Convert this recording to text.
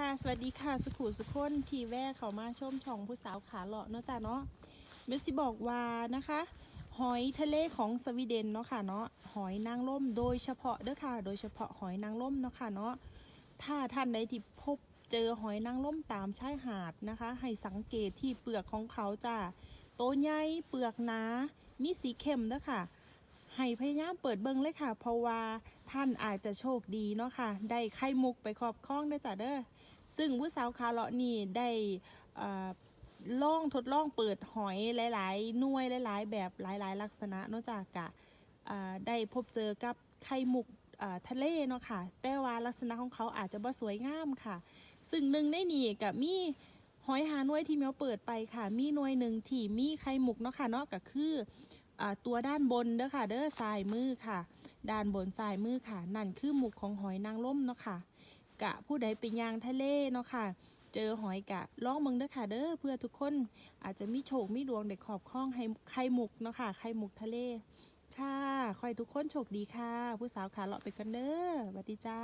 ค่ะ สวัสดีค่ะ สุขุสุขคนทีแวะเขามาชมช่องผู้สาวขาเลาะเนาะจ้าเนาะเมสสิบอกว่านะคะ หอยทะเลของสวีเดนเนาะค่ะเนาะหอยนางรมโดยเฉพาะเด้อค่ะ โดยเฉพาะหอยนางรมเนาะค่ะเนาะถ้าท่านใดที่พบเจอหอยนางรมตามชายหาดนะคะ ให้สังเกตที่เปลือกของเขาจ้าโตใหญ่เปลือกหนามีสีเข้มเด้อค่ะให้พยายามเปิดเบิ้งเลยค่ะ เพราะว่า ท่านอาจจะโชคดีเนาะค่ะ ได้ไข่มุกไปครอบครองได้อจ้ะเด้อ ซึ่งผู้สาวคาเลาะนี่ได้เอ่อลองทดลองเปิดหอยหลาย ๆ หน่วยหลาย ๆ แบบหลาย ๆ ลักษณะเนาะจากกะได้พบเจอกับไข่มุกทะเลเนาะค่ะ แต่ว่าลักษณะของเขาอาจจะบ่สวยงามค่ะ ซึ่งหนึ่งในนี่กับมีหอยหาหน่วยที่เมียวเปิดไปค่ะ มีหน่วยหนึ่งที่มีไข่มุกเนาะค่ะเนาะก็คืออตัวด้านบนเด้อค่ะ เด้อซ้ายมือค่ะ ด้านบนซ้ายมือค่ะ นั่นคือหมุกของหอยนางรมเนาะค่ะ กะผู้ใดเป็นยางทะเลเนาะค่ะ เจอหอยกะล่องมึงเด้อค่ะเด้อเพื่อทุกคนอาจจะมีโชคมีดวงเด็กขอบข้องให้ไข่หมุกเนาะค่ะไข่หมุกทะเล ค่ะคอยทุกคนโชคดีค่ะ ผู้สาวขาเลาะไปกันเด้อสวัสดีจ้า